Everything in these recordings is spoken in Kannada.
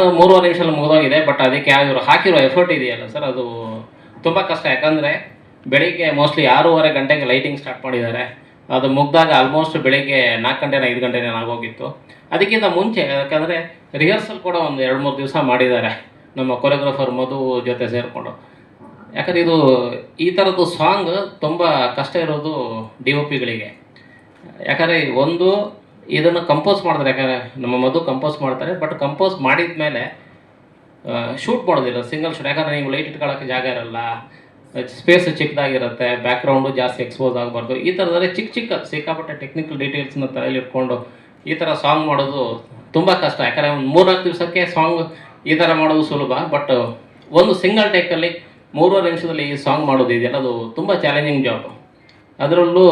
ಸಾಂಗ್ ಮೂರುವರೆ ನಿಮಿಷದಲ್ಲಿ ಮುಗಿದೋಗಿದೆ ಬಟ್ ಅದಕ್ಕೆ ಇವರು ಹಾಕಿರೋ ಎಫರ್ಟ್ ಇದೆಯಲ್ಲ ಸರ್ ಅದು ತುಂಬ ಕಷ್ಟ. ಯಾಕಂದರೆ ಬೆಳಿಗ್ಗೆ ಮೋಸ್ಟ್ಲಿ ಆರೂವರೆ ಗಂಟೆಗೆ ಲೈಟಿಂಗ್ ಸ್ಟಾರ್ಟ್ ಮಾಡಿದ್ದಾರೆ. ಅದು ಮುಗ್ದಾಗ ಆಲ್ಮೋಸ್ಟ್ ಬೆಳಿಗ್ಗೆ ನಾಲ್ಕು ಗಂಟೆನ ಐದು ಗಂಟೆನೇ ಆಗೋಗಿತ್ತು ಅದಕ್ಕಿಂತ ಮುಂಚೆ, ಯಾಕಂದರೆ ರಿಹರ್ಸಲ್ ಕೂಡ ಒಂದು ಎರಡು ಮೂರು ದಿವಸ ಮಾಡಿದ್ದಾರೆ ನಮ್ಮ ಕೊರಿಯೋಗ್ರಾಫರ್ ಮಧು ಜೊತೆ ಸೇರಿಕೊಂಡು. ಯಾಕಂದರೆ ಇದು ಈ ಥರದ್ದು ಸಾಂಗ್ ತುಂಬ ಕಷ್ಟ ಇರೋದು ಡಿ ಒ ಪಿಗಳಿಗೆ ಯಾಕಂದರೆ ಒಂದು ಇದನ್ನು ಕಂಪೋಸ್ ಮಾಡ್ತಾರೆ ಯಾಕಂದರೆ ನಮ್ಮ ಮಧು ಕಂಪೋಸ್ ಮಾಡ್ತಾರೆ ಬಟ್ ಕಂಪೋಸ್ ಮಾಡಿದ ಮೇಲೆ ಶೂಟ್ ಮಾಡೋದಿಲ್ಲ ಸಿಂಗಲ್ ಶೂಟ್ ಯಾಕಂದರೆ ನೀವು ಲೈಟ್ ಇಟ್ಕೊಳ್ಳೋಕ್ಕೆ ಜಾಗ ಇರಲ್ಲ ಸ್ಪೇಸ್ ಚಿಕ್ಕದಾಗಿರುತ್ತೆ ಬ್ಯಾಕ್ಗ್ರೌಂಡು ಜಾಸ್ತಿ ಎಕ್ಸ್ಪೋಸ್ ಆಗಬಾರ್ದು, ಈ ಥರದಲ್ಲಿ ಚಿಕ್ಕ ಚಿಕ್ಕ ಸಿಕ್ಕಾಪಟ್ಟೆ ಟೆಕ್ನಿಕಲ್ ಡೀಟೇಲ್ಸ್ನ ತಲೆಯಲ್ಲಿ ಇಟ್ಕೊಂಡು ಈ ಥರ ಸಾಂಗ್ ಮಾಡೋದು ತುಂಬ ಕಷ್ಟ. ಯಾಕಂದರೆ ಒಂದು ಮೂರ್ನಾಲ್ಕು ದಿವಸಕ್ಕೆ ಸಾಂಗ್ ಈ ಥರ ಮಾಡೋದು ಸುಲಭ ಬಟ್ ಒಂದು ಸಿಂಗಲ್ ಟೇಕಲ್ಲಿ ಮೂರುವರೆ ನಿಮಿಷದಲ್ಲಿ ಈ ಸಾಂಗ್ ಮಾಡೋದು ಇದೆಯಲ್ಲ ಅದು ತುಂಬ ಚಾಲೆಂಜಿಂಗ್ ಜಾಬ್ ಅದರಲ್ಲೂ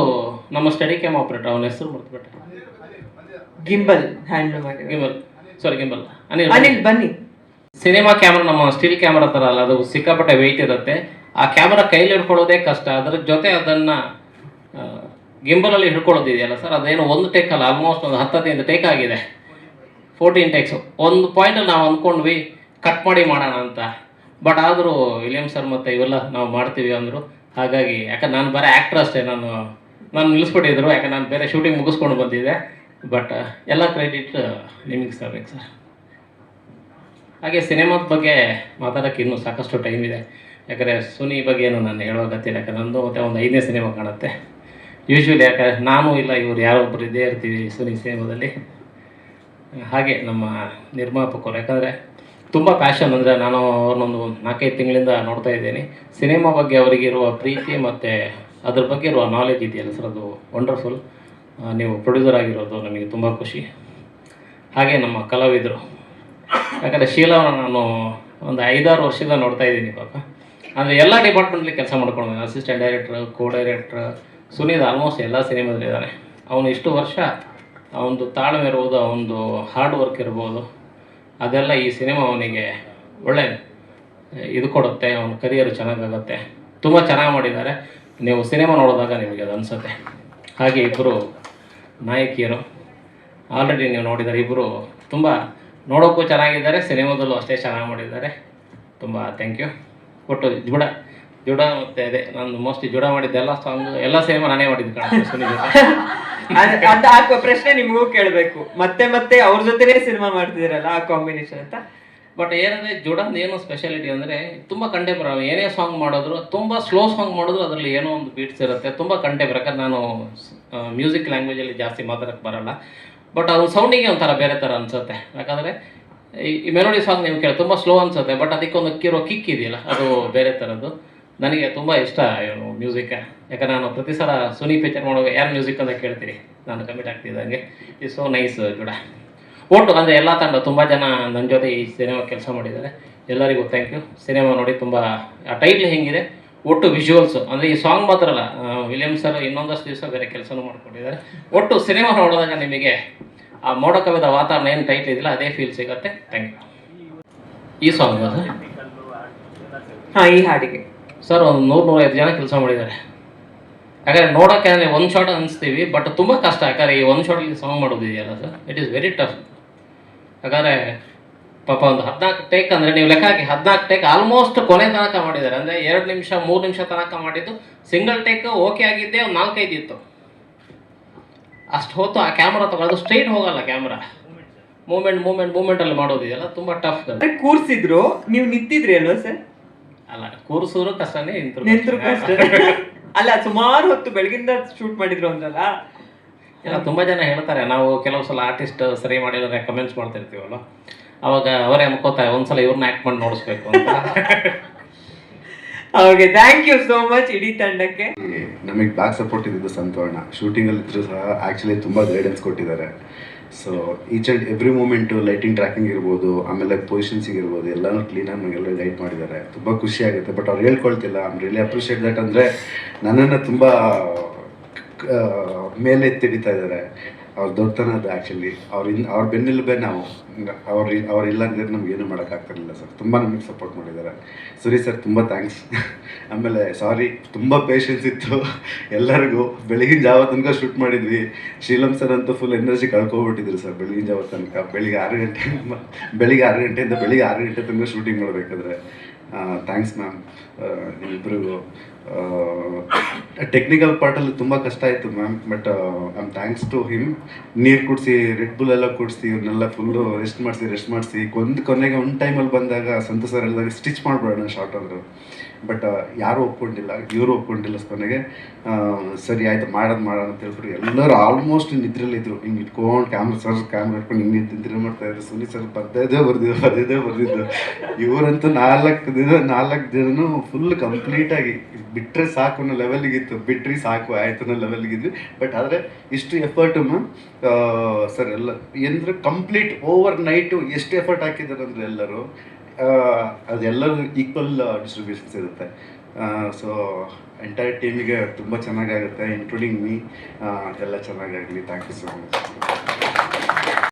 ನಮ್ಮ ಸ್ಟಡಿ ಕ್ಯಾಮ್ ಆಪ್ರೇಟರ್ ಅವನ ಹೆಸರು ಮರ್ತುಬಿಟ್ಟೆ. ಗಿಂಬಲ್ ಹ್ಯಾಂಡಲ್ ಮಾಡಿ gimbal. Sorry gimbal. Anil Anil ಬನ್ನಿ. ಸಿನಿಮಾ ಕ್ಯಾಮ್ರಾ ನಮ್ಮ ಸ್ಟಿಲ್ ಕ್ಯಾಮ್ರಾ ಥರ ಅಲ್ಲ ಅದು ಸಿಕ್ಕಾಪಟ್ಟೆ ವೆಯ್ಟ್ ಇರುತ್ತೆ. ಆ ಕ್ಯಾಮ್ರಾ ಕೈಲಿ ಹಿಡ್ಕೊಳ್ಳೋದೇ ಕಷ್ಟ. ಅದರ ಜೊತೆ ಅದನ್ನು ಗಿಂಬಲಲ್ಲಿ ಹಿಡ್ಕೊಳ್ಳೋದಿದೆಯಲ್ಲ ಸರ್ ಅದೇನು ಒಂದು ಟೇಕ್ ಅಲ್ಲ ಆಲ್ಮೋಸ್ಟ್ ಒಂದು ಹತ್ತು ಹದಿನೈದು ಟೇಕ್ ಆಗಿದೆ. ಫೋರ್ಟೀನ್ ಟೇಕ್ಸು ಒಂದು ಪಾಯಿಂಟಲ್ಲಿ ನಾವು ಅಂದ್ಕೊಂಡ್ವಿ ಕಟ್ ಮಾಡಿ ಮಾಡೋಣ ಅಂತ. ಬಟ್ ಆದರೂ ವಿಲಿಯಮ್ ಸರ್ ಮತ್ತು ಇವೆಲ್ಲ ನಾವು ಮಾಡ್ತೀವಿ ಅಂದರು ಹಾಗಾಗಿ ಯಾಕಂದ್ರೆ ನಾನು ಬರೀ ಆ್ಯಕ್ಟ್ರ್ ಅಷ್ಟೇ, ನಾನು ನಾನು ನಿಲ್ಲಿಸ್ಬಿಟ್ಟಿದ್ರು ಯಾಕಂದ್ರೆ ನಾನು ಬೇರೆ ಶೂಟಿಂಗ್ ಮುಗಿಸ್ಕೊಂಡು ಬಂದಿದ್ದೆ. ಬಟ್ ಎಲ್ಲ ಕ್ರೆಡಿಟ್ ನಿಮಗೆ ಸರ್ಬೇಕು ಸರ್ ಹಾಗೆ ಸಿನಿಮಾದ ಬಗ್ಗೆ ಮಾತಾಡೋಕ್ಕೆ ಇನ್ನೂ ಸಾಕಷ್ಟು ಟೈಮ್ ಇದೆ. ಯಾಕಂದರೆ ಸುನಿ ಬಗ್ಗೆ ಏನು ನಾನು ಹೇಳೋ ಅಗತ್ಯ ಇಲ್ಲ. ಯಾಕಂದ್ರೆ ನಂದು ಮತ್ತೆ ಒಂದು ಐದನೇ ಸಿನಿಮಾ ಕಾಣುತ್ತೆ. ಯೂಶ್ವಲಿ ಯಾಕಂದ್ರೆ ನಾನು ಇಲ್ಲ, ಇವರು ಯಾರೊಬ್ಬರು ಇದ್ದೇ ಇರ್ತೀವಿ ಸುನಿ ಸಿನಿಮಾದಲ್ಲಿ. ಹಾಗೆ ನಮ್ಮ ನಿರ್ಮಾಪಕರು. ಯಾಕಂದರೆ ತುಂಬ ಪ್ಯಾಷನ್ ಅಂದರೆ ನಾನು ಅವ್ರನ್ನೊಂದು ನಾಲ್ಕೈದು ತಿಂಗಳಿಂದ ನೋಡ್ತಾ ಇದ್ದೀನಿ. ಸಿನಿಮಾ ಬಗ್ಗೆ ಅವರಿಗಿರುವ ಪ್ರೀತಿ ಮತ್ತು ಅದ್ರ ಬಗ್ಗೆ ಇರುವ ನಾಲೆಜ್ ಇದೆಯಲ್ಲ ಸರ್ ಅದು ವಂಡರ್ಫುಲ್ ನೀವು ಪ್ರೊಡ್ಯೂಸರ್ ಆಗಿರೋದು ನನಗೆ ತುಂಬ ಖುಷಿ. ಹಾಗೆ ನಮ್ಮ ಕಲಾವಿದರು. ಯಾಕಂದರೆ ಶೀಲವನ್ನು ನಾನು ಒಂದು ಐದಾರು ವರ್ಷದಿಂದ ನೋಡ್ತಾ ಇದ್ದೀನಿ ಪಾಪ. ಅಂದರೆ ಎಲ್ಲ ಡಿಪಾರ್ಟ್ಮೆಂಟ್ಲಿ ಕೆಲಸ ಮಾಡ್ಕೊಂಡು assistant director co director Sunil almost ಎಲ್ಲ ಸಿನಿಮಾದಲ್ಲಿದ್ದಾನೆ. ಅವನು ಇಷ್ಟು ವರ್ಷ ಅವನದು ತಾಳ್ಮೆ ಇರ್ಬೋದು, ಅವನದು ಹಾರ್ಡ್ ವರ್ಕ್ ಇರ್ಬೋದು. ಅದೆಲ್ಲ ಈ ಸಿನಿಮಾ ಅವನಿಗೆ ಒಳ್ಳೆ ಇದು ಕೊಡುತ್ತೆ, ಅವನ ಕರಿಯರ್ ಚೆನ್ನಾಗಾಗುತ್ತೆ. ತುಂಬ ಚೆನ್ನಾಗಿ ಮಾಡಿದ್ದಾರೆ. ನೀವು ಸಿನಿಮಾ ನೋಡಿದಾಗ ನಿಮಗೆ ಅದು ಅನಿಸುತ್ತೆ. ಹಾಗೆ ಇಬ್ಬರು ನಾಯಕಿಯರು. ಆಲ್ರೆಡಿ ನೀವು ನೋಡಿದ್ದಾರೆ ಇಬ್ಬರು ತುಂಬ ನೋಡೋಕ್ಕೂ ಚೆನ್ನಾಗಿದ್ದಾರೆ, ಸಿನಿಮಾದಲ್ಲೂ ಅಷ್ಟೇ ಚೆನ್ನಾಗಿ ಮಾಡಿದ್ದಾರೆ. ತುಂಬ ಥ್ಯಾಂಕ್ ಯು ಕೊಟ್ಟು ಜುಡ ಜುಡ ಮತ್ತು ಅದೇ ನಾನು ಮೋಸ್ಟ್ಲಿ ಜುಡ ಮಾಡಿದ್ದೆಲ್ಲ ಸಾಂಗ್ ಎಲ್ಲ ಸಿನಿಮಾ ನಾನೇ ಮಾಡಿದ್ದು ಕಾಣ್ತೀನಿ ಸುನಿ ಜೊತೆ. ಅದ್ ಹಾಕುವ ಪ್ರಶ್ನೆ ನಿಮಗೂ ಕೇಳಬೇಕು. ಮತ್ತೆ ಮತ್ತೆ ಅವ್ರ ಜೊತೆನೇ ಸಿನಿಮಾ ಮಾಡ್ತಿದ್ದೀರಲ್ಲ ಆ ಕಾಂಬಿನೇಷನ್ ಅಂತ? ಬಟ್ ಏನಂದ್ರೆ ಜುಡನ್ ಏನು ಸ್ಪೆಷಾಲಿಟಿ ಅಂದರೆ ತುಂಬ ಕಂಟೆಂಪ್ರ ಏನೇ ಸಾಂಗ್ ಮಾಡಿದ್ರು, ತುಂಬ ಸ್ಲೋ ಸಾಂಗ್ ಮಾಡಿದ್ರು ಅದರಲ್ಲಿ ಏನೋ ಒಂದು ಬೀಟ್ಸ್ ಇರುತ್ತೆ. ತುಂಬ ಕಂಟೆಂಪ್ರ ಯಾಕಂದ್ರೆ ನಾನು ಮ್ಯೂಸಿಕ್ ಲ್ಯಾಂಗ್ವೇಜಲ್ಲಿ ಜಾಸ್ತಿ ಮಾತಾಡೋಕ್ಕೆ ಬರಲ್ಲ. ಬಟ್ ಅದು ಸೌಂಡಿಗೆ ಒಂಥರ ಬೇರೆ ಥರ ಅನ್ಸುತ್ತೆ. ಯಾಕಂದರೆ ಈ ಮೆಲೋಡಿ ಸಾಂಗ್ ನೀವು ಕೇಳಿ, ತುಂಬ ಸ್ಲೋ ಅನ್ಸುತ್ತೆ. ಬಟ್ ಅದಕ್ಕೊಂದು ಕಿರೋ ಕಿಕ್ ಇದೆಯಲ್ಲ, ಅದು ಬೇರೆ ಥರದ್ದು ನನಗೆ ತುಂಬ ಇಷ್ಟ ಇವನು ಮ್ಯೂಸಿಕ್ ಯಾಕಂದ್ರೆ ನಾನು ಪ್ರತಿ ಸಲ ಸುನಿ ಪಿಕ್ಚರ್ ಮಾಡುವಾಗ ಯಾರು ಮ್ಯೂಸಿಕ್ ಅಂತ ಕೇಳ್ತೀರಿ? ನಾನು ಕಮಿಟ್ ಆಗ್ತಿದ್ದಂಗೆ. ಇಟ್ ಸೋ ನೈಸ್ ಕೂಡ ಒಟ್ಟು ಅಂದರೆ ಎಲ್ಲ ತಂಡ ತುಂಬ ಜನ ನನ್ನ ಜೊತೆ ಈ ಸಿನಿಮಾ ಕೆಲಸ ಮಾಡಿದ್ದಾರೆ. ಎಲ್ಲರಿಗೂ ಥ್ಯಾಂಕ್ ಯು ಸಿನಿಮಾ ನೋಡಿ ತುಂಬ ಆ ಟೈಟ್ಲ್ ಹೆಂಗಿದೆ? ಒಟ್ಟು ವಿಜುವಲ್ಸು ಅಂದರೆ ಈ ಸಾಂಗ್ ಮಾತ್ರ ಅಲ್ಲ ವಿಲಿಯಮ್ ವಿಲಿಯಂ ಸರ್ ಇನ್ನೊಂದಷ್ಟು ದಿವಸ ಬೇರೆ ಕೆಲಸನೂ ಮಾಡ್ಕೊಂಡಿದ್ದಾರೆ. ಒಟ್ಟು ಸಿನಿಮಾ ನೋಡಿದಾಗ ನಿಮಗೆ ಆ ಮೋಡ ಕವಿದ ವಾತಾವರಣ ಏನು ಟೈಟ್ಲ್ ಇದೆಯಲ್ಲ ಅದೇ ಫೀಲ್ ಸಿಗುತ್ತೆ. ಥ್ಯಾಂಕ್ ಯು ಈ ಸಾಂಗ್ ಮಾತ್ರ. ಹಾ ಈ ಹಾಡಿಗೆ. ಸರ್, ಒಂದು ನೂರು ನೂರೈವತ್ತು ಜನ ಕೆಲಸ ಮಾಡಿದ್ದಾರೆ. ಯಾಕಂದರೆ ನೋಡೋಕ್ಕೆ ಅಂದರೆ ಒಂದು ಶಾಟ್ ಅನಿಸ್ತೀವಿ ಬಟ್ ತುಂಬ ಕಷ್ಟ. ಯಾಕಂದರೆ ಈ ಒಂದು ಶಾಟಲ್ಲಿ song ಮಾಡೋದಿದೆಯಲ್ಲ sir? It is very tough ಯಾಕಂದರೆ ಪಾಪ ಒಂದು ಹದಿನಾಲ್ಕು ಟೇಕ್ ಅಂದರೆ ನೀವು ಲೆಕ್ಕ ಹಾಕಿ, ಹದಿನಾಲ್ಕು ಟೇಕ್ ಆಲ್ಮೋಸ್ಟ್ ಕೊನೆ ತನಕ ಮಾಡಿದ್ದಾರೆ. ಅಂದರೆ ಎರಡು ನಿಮಿಷ, ಮೂರು ನಿಮಿಷ ತನಕ ಮಾಡಿದ್ದು. ಸಿಂಗಲ್ ಟೇಕ್ ಓಕೆ ಆಗಿದ್ದೆ ಒಂದು ನಾಲ್ಕೈದು ಇತ್ತು. ಅಷ್ಟು ಹೊತ್ತು ಆ ಕ್ಯಾಮ್ರಾ ತಗೊಳ್ಳೋದು ಸ್ಟ್ರೈಟ್ ಹೋಗಲ್ಲ ಕ್ಯಾಮ್ರಾ ಮೂಮೆಂಟ್ ಮೂಮೆಂಟ್ ಮೂಮೆಂಟಲ್ಲಿ ಮಾಡೋದಿದೆಯಲ್ಲ ತುಂಬ ಟಫ್ ಕೂರಿಸಿದ್ರು, ನೀವು ನಿಂತಿದ್ರಿ ಅಲ್ವಾ ಸರ್? ಕೂರಿಸೋರು ಕಷ್ಟನೇ ನಿಂತರು ನಿಂತ್ರು ಕಷ್ಟ ಅಲ್ಲ ಸುಮಾರು ಹೊತ್ತು ಬೆಳಗಿಂದ ಶೂಟ್ ಮಾಡಿದ್ರು ಅಂದ್ರಲ್ಲ ಎಲ್ಲ ತುಂಬಾ ಜನ ಹೇಳ್ತಾರೆ ನಾವು ಕೆಲವು ಸಲ ಆರ್ಟಿಸ್ಟ್ ಸರಿ ಮಾಡಿದ್ರೆ ಕಮೆಂಟ್ಸ್ ಮಾಡ್ತಿರ್ತೀವಲ್ಲ ಅವಾಗ ಅವರೇ ಅನ್ಕೋತಾರೆ ಒಂದ್ಸಲ ಇವ್ರನ್ನ ಆಕ್ಟ್ ಮಾಡಿ ನೋಡಿಸ್ಬೇಕು ಅಂತ. Okay thank you so much ಇಡೀ ತಂಡಕ್ಕೆ. ನಮಗೆ ಬ್ಯಾಕ್ ಸಪೋರ್ಟ್ ಇದ್ದಿದ್ದು ಸಂತೋಷ. ಶೂಟಿಂಗಲ್ಲಿ ಇದ್ರು ಸಹ ಆ್ಯಕ್ಚುಲಿ ತುಂಬಾ ಗೈಡೆನ್ಸ್ ಕೊಟ್ಟಿದ್ದಾರೆ. So each and every moment lighting tracking ಇರ್ಬೋದು, ಆಮೇಲೆ ಪೊಸಿಷನ್ಸಿಗೆ ಇರ್ಬೋದು, ಎಲ್ಲನೂ ಕ್ಲೀನಾಗಿ ನಮಗೆಲ್ಲ ಗೈಡ್ ಮಾಡಿದ್ದಾರೆ. ತುಂಬ ಖುಷಿ ಆಗುತ್ತೆ. ಬಟ್ ಅವ್ರು ಹೇಳ್ಕೊಳ್ತಿಲ್ಲ. ಐಮ್ ರಿಯಲಿ ಅಪ್ರಿಷಿಯೇಟ್ ದಟ್ ಅಂದರೆ ನನ್ನನ್ನು ತುಂಬ ತಿಳಿತಾ ಇದ್ದಾರೆ. ಅವ್ರ ದೊಡ್ಡತನ ಅದು ಆ್ಯಕ್ಚುಲಿ ಅವ್ರಿಂದ ಅವ್ರ ಬೆನ್ನೆಲುಬೆ ನಾವು. ಅವ್ರ ಅವ್ರು ಇಲ್ಲ ಅಂದ್ರೆ ನಮ್ಗೆ ಏನು ಮಾಡೋಕ್ಕಾಗ್ತಿರ್ಲಿಲ್ಲ ಸರ್. ತುಂಬ ನಮಗೆ ಸಪೋರ್ಟ್ ಮಾಡಿದ್ದಾರೆ. ಸರಿ ಸರ್, ತುಂಬ ಥ್ಯಾಂಕ್ಸ್ ಆಮೇಲೆ ಸಾರಿ ತುಂಬ ಪೇಷನ್ಸ್ ಇತ್ತು. ಎಲ್ಲರಿಗೂ ಬೆಳಗಿನ ಜಾವ ತನಕ ಶೂಟ್ ಮಾಡಿದ್ವಿ. ಶೀಲಂ ಸರ್ ಅಂತೂ ಫುಲ್ ಎನರ್ಜಿ ಕಳ್ಕೊಬಿಟ್ಟಿದ್ರು ಸರ್ ಬೆಳಗಿನ ಜಾವ ತನಕ. ಬೆಳಿಗ್ಗೆ ಆರು ಗಂಟೆ, ಬೆಳಿಗ್ಗೆ ಆರು ಗಂಟೆಯಿಂದ ಬೆಳಿಗ್ಗೆ ಆರು ಗಂಟೆ ತನಕ ಶೂಟಿಂಗ್ ಮಾಡಬೇಕಾದ್ರೆ. ಥ್ಯಾಂಕ್ಸ್ ಮ್ಯಾಮ್ ಇಬ್ಬರಿಗೂ ಟೆಕ್ನಿಕಲ್ ಪಾರ್ಟಲ್ಲಿ ತುಂಬ ಕಷ್ಟ ಆಯಿತು ma'am but I thanks to him ನೀರು ಕುಡಿಸಿ ರೆಡ್ ಬುಲ್ ಎಲ್ಲ ಕುಡಿಸಿ ಇವ್ರನ್ನೆಲ್ಲ ಫುಲ್ಲು ರೆಸ್ಟ್ ಮಾಡಿಸಿ ರೆಸ್ಟ್ ಮಾಡಿಸಿ ಒಂದು ಕೊನೆಗೆ ಒಂದು ಟೈಮಲ್ಲಿ ಬಂದಾಗ ಸಂತು ಸರ್ ಸ್ಟಿಚ್ ಮಾಡಿಬಿಡೋಣ ಶಾರ್ಟ್ ಅಂದರು ಬಟ್ ಯಾರೂ ಒಪ್ಕೊಂಡಿಲ್ಲ, ಇವರು ಒಪ್ಕೊಂಡಿಲ್ಲ ಕೊನೆಗೆ. ಸರಿ ಆಯ್ತು, ಮಾಡೋದು ಮಾಡೋಣ ಅಂತ ಹೇಳ್ಬಿಟ್ಟು ಎಲ್ಲರೂ ಆಲ್ಮೋಸ್ಟ್ ನಿದ್ರಲ್ಲಿದ್ದರು ಹಿಂಗೆ ಇಟ್ಕೊಂಡು ಕ್ಯಾಮ್ರಾ ಸರ್ ಕ್ಯಾಮ್ರಾ ಇಟ್ಕೊಂಡು ಹಿಂಗೆ ನಿದ್ರೆ ಮಾಡ್ತಾ ಇದ್ರು. ಸುನಿ ಸರ್ ಬರ್ದಿದ್ದೇ ಬರ್ದಿದ್ದು ಬರ್ದಿದ್ದೇ ಬರ್ದಿದ್ದು. ಇವರಂತೂ ನಾಲ್ಕು ದಿನ, ನಾಲ್ಕು ದಿನನೂ ಫುಲ್ ಕಂಪ್ಲೀಟಾಗಿ ಬಿಟ್ಟರೆ ಸಾಕು ಅನ್ನೋ ಲೆವೆಲ್ಗಿತ್ತು ಬಿಟ್ರಿ ಸಾಕು, ಆಯ್ತು ಅನ್ನೋ ಲೆವೆಲ್ಗಿದ್ವಿ ಬಟ್ ಆದರೆ ಇಷ್ಟು ಎಫರ್ಟು ಮ್ಯಾಮ್ ಸರ್, ಎಲ್ಲ ಅಂದರೆ ಕಂಪ್ಲೀಟ್ ಓವರ್ ನೈಟು ಎಷ್ಟು ಎಫರ್ಟ್ ಹಾಕಿದ್ದಾರೆ ಅಂದರೆ ಎಲ್ಲರೂ ಅದೆಲ್ಲರೂ ಈಕ್ವಲ್ ಡಿಸ್ಟ್ರಿಬ್ಯೂಷನ್ಸ್ ಇರುತ್ತೆ. ಸೊ ಎಂಟೈರ್ ಟೀಮಿಗೆ ತುಂಬ ಚೆನ್ನಾಗಾಗುತ್ತೆ ಇನ್ಕ್ಲೂಡಿಂಗ್ ಮೀ ಎಲ್ಲ ಚೆನ್ನಾಗಾಗಲಿ. Thank you so much